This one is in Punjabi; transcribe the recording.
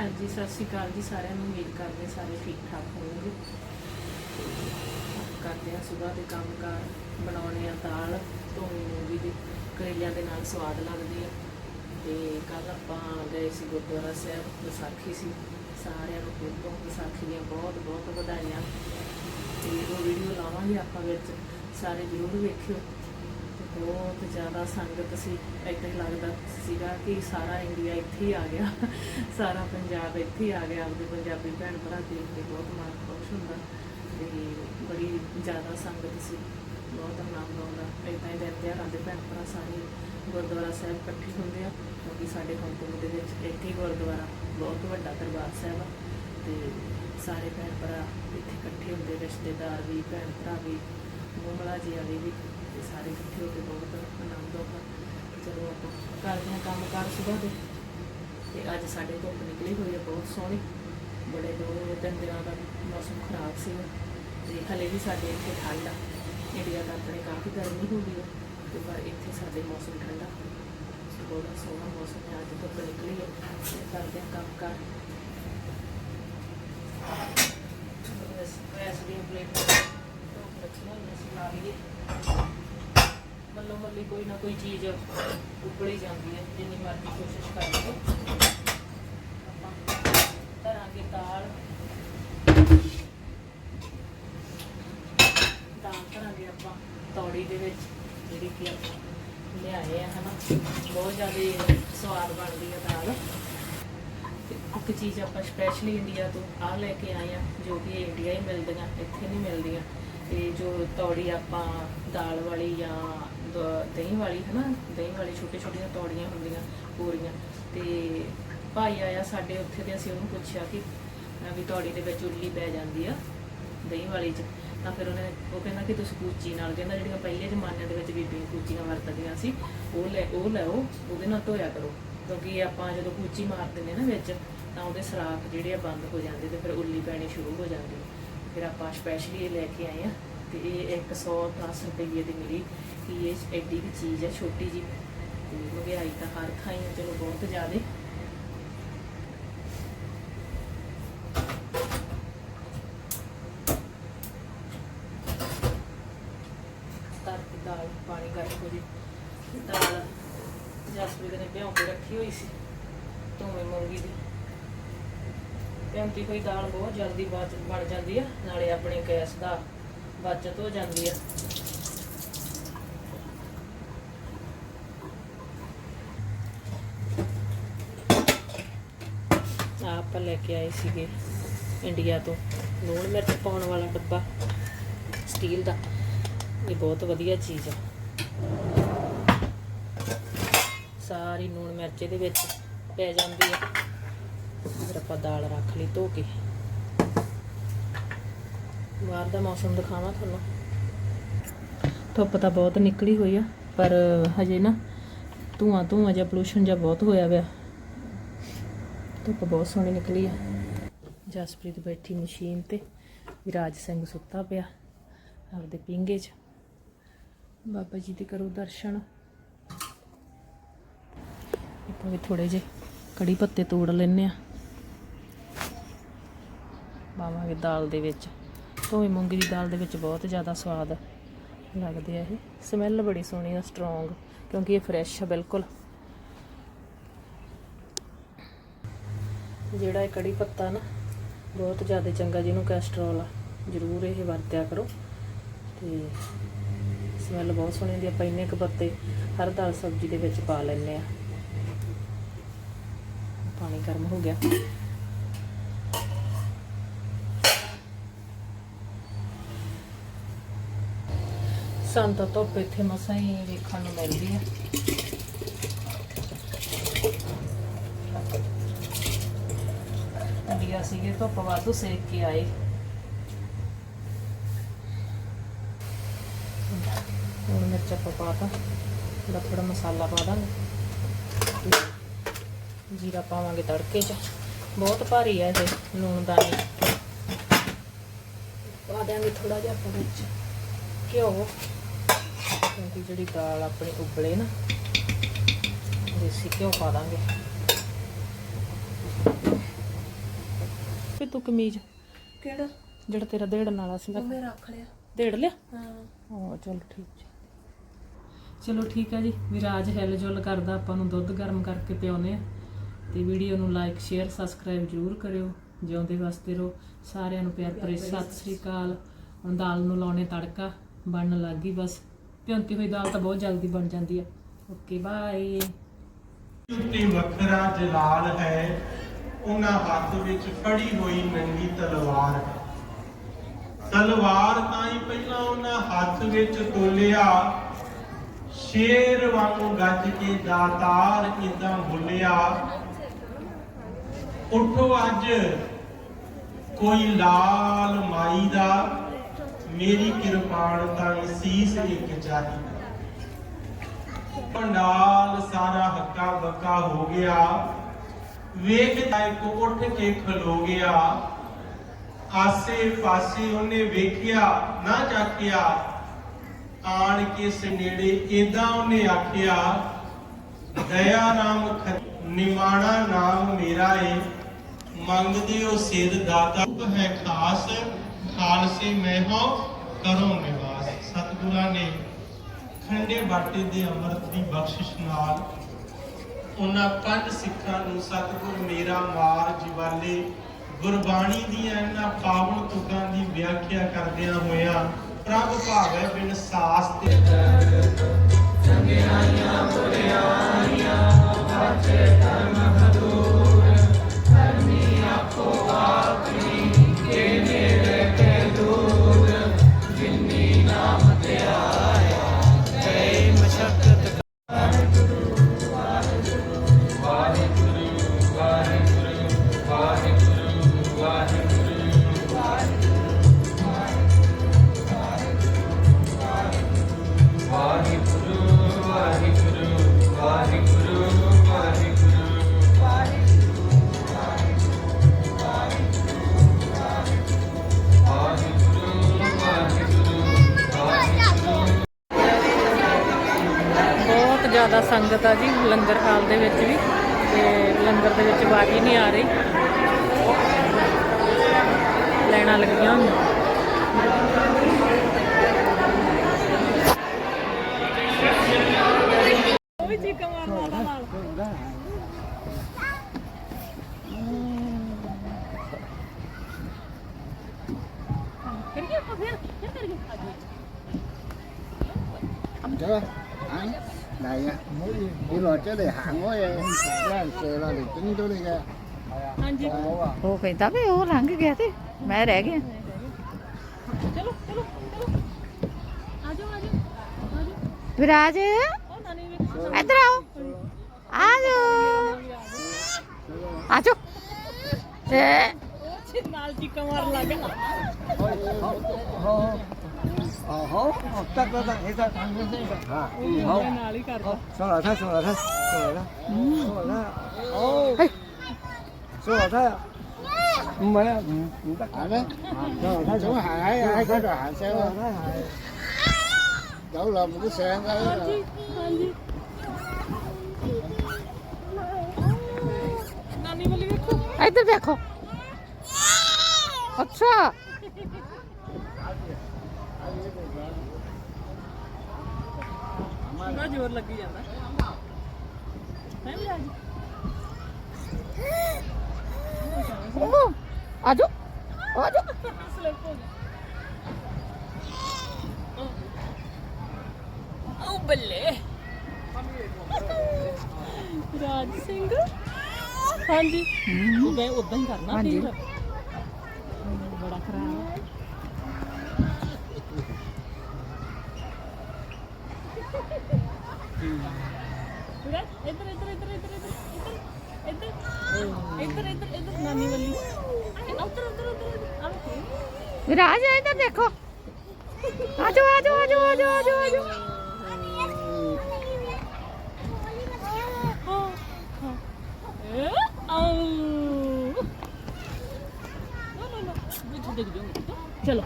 ਹਾਂਜੀ, ਸਤਿ ਸ਼੍ਰੀ ਅਕਾਲ ਜੀ ਸਾਰਿਆਂ ਨੂੰ। ਉਮੀਦ ਕਰਦੇ ਹਾਂ ਸਾਰੇ ਠੀਕ ਠਾਕ ਹੋਣਗੇ। ਕਰਦੇ ਆ ਸਵੇਰ ਦੇ ਕੰਮ ਕਾਰ ਬਣਾਉਣੇ ਆ ਦਾਲ, ਧੋਣੀ ਮੂੰਗੀ ਦੀ, ਕਰੇਲਿਆਂ ਦੇ ਨਾਲ ਸਵਾਦ ਲੱਗਦੀ ਆ। ਤੇ ਕੱਲ ਆਪਾਂ ਗਏ ਸੀ ਗੁਰਦੁਆਰਾ ਸਾਹਿਬ, ਵਿਸਾਖੀ ਸੀ। ਸਾਰਿਆਂ ਨੂੰ ਫਿਰ ਤੋਂ ਵਿਸਾਖੀ ਦੀਆਂ ਬਹੁਤ ਬਹੁਤ ਵਧਾਈਆਂ। ਤੇ ਉਹ ਵੀਡੀਓ ਲਾਵਾਂਗੇ ਆਪਾਂ ਵਿੱਚ। ਸਾਰੇ ਜ਼ਰੂਰ ਵੇਖਿਓ। ਬਹੁਤ ਜ਼ਿਆਦਾ ਸੰਗਤ ਸੀ ਏਦਾਂ ਲੱਗਦਾ ਸੀਗਾ ਕਿ ਸਾਰਾ ਇੰਡੀਆ ਇੱਥੇ ਹੀ ਆ ਗਿਆ। ਸਾਰਾ ਪੰਜਾਬ ਇੱਥੇ ਹੀ ਆ ਗਿਆ। ਆਪਦੇ ਪੰਜਾਬੀ ਭੈਣ ਭਰਾ ਦੇਖ ਕੇ ਬਹੁਤ ਮਨ ਖੁਸ਼ ਹੁੰਦਾ ਤੇ ਬੜੀ ਜ਼ਿਆਦਾ ਸੰਗਤ ਸੀ। ਬਹੁਤ ਆਨੰਦ ਆਉਂਦਾ। ਏਦਾਂ ਹੀ ਦਿਨ ਤਿਉਹਾਰਾਂ ਦੇ ਭੈਣ ਭਰਾ ਸਾਰੇ ਗੁਰਦੁਆਰਾ ਸਾਹਿਬ ਇਕੱਠੇ ਹੁੰਦੇ ਆ, ਕਿਉਂਕਿ ਸਾਡੇ ਹੰਕੁੰਮ ਦੇ ਵਿੱਚ ਇੱਥੇ ਹੀ ਗੁਰਦੁਆਰਾ, ਬਹੁਤ ਵੱਡਾ ਦਰਬਾਰ ਸਾਹਿਬ ਆ ਤੇ ਸਾਰੇ ਭੈਣ ਭਰਾ ਇੱਥੇ ਇਕੱਠੇ ਹੁੰਦੇ, ਰਿਸ਼ਤੇਦਾਰ ਵੀ, ਭੈਣ ਭਰਾ ਵੀ, ਮੁੰਗਲਾ ਜੀ ਵਾਲੇ ਵੀ, ਤੇ ਸਾਰੇ ਇਕੱਠੇ ਹੋ ਕੇ ਬਹੁਤ ਆਨੰਦ ਆਉਂਦਾ ਤੇ ਚਲੋ ਆਪਾਂ ਕਰਦੇ ਹਾਂ ਕੰਮ ਕਾਰ ਸੁਬਾਹ ਦੇ। ਤੇ ਅੱਜ ਸਾਡੇ ਧੁੱਪ ਨਿਕਲੀ ਹੋਈ ਹੈ ਬਹੁਤ ਸੋਹਣੀ। ਬੜੇ ਦੋ ਤਿੰਨ ਦਿਨਾਂ ਦਾ ਮੌਸਮ ਖਰਾਬ ਸੀ। ਤੇ ਹਲੇ ਵੀ ਸਾਡੇ ਇੱਥੇ ਠੰਡ ਆ। ਇੰਡੀਆ ਦਾ ਆਪਣੇ ਕਾਫੀ ਗਰਮੀ ਹੋ ਗਈ ਹੈ ਤੇ ਪਰ ਇੱਥੇ ਸਾਡੇ ਮੌਸਮ ਠੰਡਾ। ਸੋ ਬਹੁਤ ਸੋਹਣਾ ਮੌਸਮ ਹੈ ਅੱਜ ਧੁੱਪ ਨਿਕਲੀ ਹੈ ਕਰਦੇ ਹਾਂ ਕੰਮ ਕਾਰ ਬਸ ਵੈਸੇ ਵੀ ਪਲੇਟ ਧੁੱਪ ਰੱਖਣਾ ਹੀ ਅਸੀਂ ਲਾ ਲਈਏ ਮੱਲੋ ਕੋਈ ਨਾ ਕੋਈ ਚੀਜ਼ ਉੱਬਲੀ ਜਾਂਦੀ ਹੈ, ਜਿੰਨੀ ਮਰਜ਼ੀ ਕੋਸ਼ਿਸ਼ ਕਰ ਲਓ। ਆਪਾਂ ਧਰਾਂਗੇ ਦਾਲ। ਦਾਲ ਧਰਾਂਗੇ ਆਪਾਂ ਤੌੜੀ ਦੇ ਵਿੱਚ, ਜਿਹੜੀ ਕਿ ਆਪਾਂ ਲਿਆਏ ਆ, ਹਨਾ। ਬਹੁਤ ਜ਼ਿਆਦਾ ਸਵਾਦ ਬਣਦੀ ਆ ਦਾਲ। ਇੱਕ ਚੀਜ਼ ਆਪਾਂ ਸਪੈਸ਼ਲੀ ਇੰਡੀਆ ਤੋਂ ਆ ਲੈ ਕੇ ਆਏ ਆ, ਜੋ ਕਿ ਇੰਡੀਆ ਹੀ ਮਿਲਦੀਆਂ, ਇੱਥੇ ਨਹੀਂ ਮਿਲਦੀਆਂ। ਤੇ ਜੋ ਤੌੜੀ ਆਪਾਂ ਦਾਲ ਵਾਲੀ ਜਾਂ ਦ- ਦਹੀਂ ਵਾਲੀ, ਹਨਾ? ਦਹੀਂ ਵਾਲੀ ਛੋਟੇ ਛੋਟੀਆਂ ਤੌੜੀਆਂ ਹੁੰਦੀਆਂ, ਪੂਰੀਆਂ। ਤੇ ਭਾਈ ਆਇਆ ਸਾਡੇ ਉੱਥੇ ਤੇ ਅਸੀਂ ਉਹਨੂੰ ਪੁੱਛਿਆ ਕਿ, ਅਹ ਵੀ ਤੌੜੀ ਦੇ ਵਿੱਚ ਉੱਲੀ ਪੈ ਜਾਂਦੀ ਆ ਦਹੀਂ ਵਾਲੀ ਚ। ਤਾਂ ਫਿਰ ਉਹਨੇ, ਉਹ ਕਹਿੰਦਾ ਕਿ ਤੁਸੀਂ ਕੂਚੀ ਨਾਲ, ਕਹਿੰਦਾ ਜਿਹੜੀਆਂ ਪਹਿਲੇ ਜ਼ਮਾਨਿਆਂ ਦੇ ਵਿੱਚ ਬੀਬੀਆਂ ਕੂਚੀਆਂ ਵਰਤਦੀਆਂ ਸੀ, ਉਹ ਲੈ, ਉਹ ਲਓ, ਉਹਦੇ ਨਾਲ ਧੋਇਆ ਕਰੋ। ਕਿਉਂਕਿ ਆਪਾਂ ਜਦੋਂ ਕੂਚੀ ਮਾਰ ਦਿੰਦੇ ਨਾ ਵਿੱਚ, ਤਾਂ ਉਹਦੇ ਸਰਾਖ ਜਿਹੜੇ ਆ ਬੰਦ ਹੋ ਜਾਂਦੇ ਤੇ ਫਿਰ ਉੱਲੀ ਪੈਣੀ ਸ਼ੁਰੂ ਹੋ ਜਾਂਦੀ। ਹੈ। ਫਿਰ ਆਪਾਂ ਸਪੈਸ਼ਲੀ ਇਹ ਲੈ ਕੇ ਆਏ ਆ। ਤੇ ਇਹ 110 ਰੁਪਏ ਦੀ ਮਿਲੀ। ਕਿ ਇਹ ਐਡੀ ਕੁ ਚੀਜ਼ ਹੈ ਛੋਟੀ ਜੀ ਤੇ ਮਹਿੰਗਾਈ ਤਾਂ ਹਰ ਥਾਂ ਹੀ ਚਲੋ ਬਹੁਤ ਜ਼ਿਆਦਾ। ਤਰ ਦਾਲ, ਪਾਣੀ ਗਰਮ ਹੋ ਜੇ। ਦਾਲ ਜਸਪ੍ਰੀਤ ਨੇ ਭਿਉਂ ਕੇ ਰੱਖੀ ਹੋਈ ਸੀ ਧੂਮੇ ਮੂੰਗੀ ਦੀ। ਭਿਉਂਤੀ ਹੋਈ ਦਾਲ ਬਹੁਤ ਜਲਦੀ ਬਾਅਦ ਬਣ ਜਾਂਦੀ ਆ, ਨਾਲੇ ਆਪਣੇ ਗੈਸ ਦਾ ਬਚਤ ਹੋ ਜਾਂਦੀ ਆ। ਆਪਾਂ ਲੈ ਕੇ ਆਏ ਸੀਗੇ ਇੰਡੀਆ ਤੋਂ। ਲੂਣ ਮਿਰਚ ਪਾਉਣ ਵਾਲਾ ਡੱਬਾ ਸਟੀਲ ਦਾ। ਇਹ ਬਹੁਤ ਵਧੀਆ ਚੀਜ਼ ਆ। ਸਾਰੀ ਲੂਣ ਮਿਰਚ ਇਹਦੇ ਵਿੱਚ ਪੈ ਜਾਂਦੀ ਆ। ਫਿਰ ਆਪਾਂ ਦਾਲ ਰੱਖ ਲਈ ਧੋ ਕੇ। ਬਾਹਰ ਦਾ ਮੌਸਮ ਦਿਖਾਵਾਂ ਤੁਹਾਨੂੰ। ਧੁੱਪ ਤਾਂ ਬਹੁਤ ਨਿਕਲੀ ਹੋਈ ਆ, ਪਰ ਹਜੇ ਨਾ ਧੂਆਂ ਧੂਆਂ ਜਾਂ ਪੋਲੂਸ਼ਨ ਜਾਂ ਬਹੁਤ ਹੋਇਆ ਪਿਆ। ਧੁੱਪ ਬਹੁਤ ਸੋਹਣੀ ਨਿਕਲੀ ਆ। ਜਸਪ੍ਰੀਤ ਬੈਠੀ ਮਸ਼ੀਨ ਤੇ, ਵਿਰਾਜ ਸਿੰਘ ਸੁੱਤਾ ਪਿਆ ਆਪਦੇ ਪਿੰਗੇ 'ਚ। ਬਾਬਾ ਜੀ ਦੇ ਕਰੋ ਦਰਸ਼ਨ। ਆਪਾਂ ਵੀ ਥੋੜੇ ਜੇ ਕੜੀ ਪੱਤੇ ਤੋੜ ਲੈਨੇ ਆ। ਪਾਵਾਂਗੇ ਦਾਲ ਦੇ ਵਿੱਚ। ਧੋਈ ਮੂੰਗੀ ਦੀ ਦਾਲ ਦੇ ਵਿੱਚ ਬਹੁਤ ਜ਼ਿਆਦਾ ਸਵਾਦ ਲੱਗਦੇ ਆ ਇਹ। ਸਮੈਲ ਬੜੀ ਸੋਹਣੀ ਆ ਸਟਰੋਂਗ ਕਿਉਂਕਿ ਇਹ ਫਰੈਸ਼ ਆ, ਬਿਲਕੁਲ। ਜਿਹੜਾ ਇਹ ਕੜੀ ਪੱਤਾ ਨਾ, ਬਹੁਤ ਜ਼ਿਆਦਾ ਚੰਗਾ ਜਿਹਨੂੰ ਕੈਸਟਰੋਲ ਆ, ਜ਼ਰੂਰ ਇਹ ਵਰਤਿਆ ਕਰੋ। ਤੇ ਸਮੈਲ ਬਹੁਤ ਸੋਹਣੀ ਹੁੰਦੀ ਆਪਾਂ ਇੰਨੇ ਕੁ ਪੱਤੇ ਹਰ ਦਾਲ ਸਬਜ਼ੀ ਦੇ ਵਿੱਚ ਪਾ ਲੈਂਦੇ ਆ। ਪਾਣੀ ਗਰਮ ਹੋ ਗਿਆ। ਸਾਨੂੰ ਤਾਂ ਧੁੱਪ ਇੱਥੇ ਮਸਾਂ ਹੀ ਵੇਖਣ ਨੂੰ ਮਿਲਦੀ ਹੈ ਇੰਡੀਆ ਸੀਗੇ ਧੁੱਪ ਵਾਧੂ ਸੇਕ ਕੇ ਆਏ। ਹੁਣ ਮਿਰਚ ਆਪਾਂ ਪਾਤਾ ਥੋੜਾ ਥੋੜਾ ਮਸਾਲਾ ਪਾ ਦਾਂਗੇ। ਜੀਰਾ ਪਾਵਾਂਗੇ ਤੜਕੇ 'ਚ। ਬਹੁਤ ਭਾਰੀ ਹੈ ਇਹ ਲੂਣ ਦਾਣੇ ਪਾ ਦਿਆਂਗੇ ਥੋੜਾ ਜਿਹਾ ਆਪਾਂ ਵਿੱਚ ਘਿਓ। ਕਿਉਂਕਿ ਜਿਹੜੀ ਦਾਲ ਆਪਣੀ ਉਬਲੇ ਨਾ ਦੇਸੀ ਘਿਓ ਪਾ ਦਾਂਗੇ। ਤੂੰ ਕਮੀਜ਼ ਕਿਹੜਾ? ਜਿਹੜਾ ਤੇਰਾ ਦੇੜਨ ਵਾਲਾ ਸੀਗਾ ਉਹ ਮੈਂ ਰੱਖ ਲਿਆ। ਦੇੜ ਲਿਆ? ਹਾਂ। ਹਾਂ ਚਲੋ ਠੀਕ ਚਲੋ ਠੀਕ ਹੈ ਜੀ ਵਿਰਾਜ ਹਿਲ ਜੁਲ ਕਰਦਾ ਆਪਾਂ ਨੂੰ ਦੁੱਧ ਗਰਮ ਕਰਕੇ ਪਿਆਉਨੇ ਆ ਤੇ ਵੀਡੀਓ ਨੂੰ ਲਾਈਕ ਸ਼ੇਅਰ ਸਬਸਕ੍ਰਾਈਬ ਜਰੂਰ ਕਰਿਓ। ਜਿਉਂਦੇ ਵਾਸਤੇ ਰਹੋ। ਸਾਰਿਆਂ ਨੂੰ ਪਿਆਰ ਭਰੀ। ਸਤਿ ਸ੍ਰੀ ਅਕਾਲ। ਹੁਣ ਦਾਲ ਨੂੰ ਲਾਉਣੇ ਤੜਕਾ। ਬਣਨ ਲੱਗ ਗਈ ਬਸ। ਭਿਉਂਤੀ ਹੋਈ ਦਾਲ ਤਾਂ ਬਹੁਤ ਜਲਦੀ ਬਣ ਜਾਂਦੀ ਆ। ਓਕੇ ਬਾਏ ਉੱਤੇ ਵੱਖਰਾ ਜਲਾਲ ਹੈ, ਉਹਨਾਂ ਹੱਥ ਵਿੱਚ ਫੜੀ ਹੋਈ ਨੰਗੀ ਤਲਵਾਰ। ਹੈ ਤਲਵਾਰ ਤਾਂ ਹੀ ਪਹਿਲਾਂ ਉਹਨਾਂ ਹੱਥ ਵਿੱਚ ਤੋਲਿਆ ਸ਼ੇਰ ਵਾਂਗੂ ਗੱਜ ਕੇ ਦਾਤਾਰ ਇਦਾਂ ਬੋਲਿਆ, ਉਠੋ ਅੱਜ, ਕੋਈ ਲਾਲ ਮਾਈ ਦਾ ਮੇਰੀ ਕਿਰਪਾਨ ਤਾਂ ਸੀਸ ਇੱਕ ਚਾਹੀਦਾ ਪੰਡਾਲ ਸਾਰਾ ਹੱਕਾ ਬੱਕਾ ਹੋ ਗਿਆ। ਵੇਖਦਾ ਇੱਕ ਉੱਠ ਕੇ ਖਲੋ ਗਿਆ। ਆਸੇ ਪਾਸੇ ਉਹਨੇ ਵੇਖਿਆ, ਨਾ ਜਾਕਿਆ ਆਣ ਕੇ ਸਨੇੜੇ ਏਦਾਂ ਉਹਨੇ ਆਖਿਆ, ਦਇਆ ਨਾਮ ਖ- ਨਿਮਾਣਾ ਨਾਮ ਮੇਰਾ ਏ। ਮੰਗਦੇ ਹੋ ਸਿਰ ਦਾਤਾ। ਹੈ ਖਾਸ। ਖਾਲਸੇ ਮੈਂ ਹਾਂ, ਕਰੋ ਨਿਵਾਸ। ਸਤਿਗੁਰਾਂ ਨੇ ਖੰਡੇ ਬਾਟੇ ਦੇ ਅੰਮ੍ਰਿਤ ਦੀ ਬਖਸ਼ਿਸ਼ ਨਾਲ ਉਹਨਾਂ ਪੰਜ ਸਿੱਖਾਂ ਨੂੰ, ਸਤਿਗੁਰ ਮੇਰਾ ਮਾਰ ਜਿਵਾਲੇ, ਗੁਰਬਾਣੀ ਦੀਆਂ ਇਹਨਾਂ ਪਾਵਨ ਤੁਕਾਂ ਦੀ ਵਿਆਖਿਆ ਕਰਦਿਆਂ ਹੋਇਆ ਪ੍ਰਭ ਭਾਵੈ ਬਿਨ ਸਾਸ ਤੇ ਵਾਹਿਗੁਰੂ ਜ਼ਿਆਦਾ ਸੰਗਤ ਆ ਜੀ ਲੰਗਰ ਹਾਲ ਦੇ ਵਿੱਚ ਵੀ ਤੇ ਲੰਗਰ ਦੇ ਵਿੱਚ ਵਾਰੀ ਨਹੀਂ ਆ ਰਹੀ। ਲੈਣਾ ਲੱਗੀਆਂ ਹੋਈਆਂ। Chưa? này á cái lò chế để hàng thôi cái xe là để tính chỗ này kìa ô cái tao biết ô làm cái kia thế mẹ để kia चलो चलो चलो आ जाओ आ जाओ आ जाओ विराज इधर आओ आ जाओ आ जाओ ए ਨਾਲ ਚੀਕਾਂ ਮਾਰਨ ਲੱਗ ਗਿਆ 好，得得得，起身，嚇，好，好，上樓梯，上樓梯，上樓梯，上樓梯，好，上樓梯啊！唔係啊，唔唔得，係咩？上樓梯，想行喺喺嗰度行上樓梯係，有樓冇得上㗎呢度。哎，都別哭，अच्छा。ਪੂਰਾ ਜ਼ੋਰ ਲੱਗੀ ਜਾਂਦਾ। ਹੈ ਵਿਰਾਜ ਉਹ ਆਜੋ ਆਜੋ ਸਲਿਪ ਹੋ ਗਿਆ ਉਹ ਬੱਲੇ। ਰਾਜ ਸਿੰਘ। ਹਾਂਜੀ। ਉਹ ਮੈਂ ਉਦਾਂ ਹੀ ਕਰਨਾ। ਫਿਰ। ਬੜਾ ਖਰਾਬ ਹੈ ਵਿਰਾਜ ਇੱਧਰ ਇੱਧਰ ਇੱਧਰ ਇੱਧਰ ਇੱਧਰ ਇੱਧਰ ਇੱਧਰ ਇੱਧਰ ਇੱਧਰ ਨਾਨੀ ਵੱਲੀ ਉੱਧਰ ਉੱਧਰ ਉੱਧਰ ਆ ਵਿਰਾਜ ਇੱਧਰ ਦੇਖੋ ਆਜੋ ਆਜੋ ਆਜੋ ਆਜੋ ਆਜੋ ਆਜੋ ਚਲੋ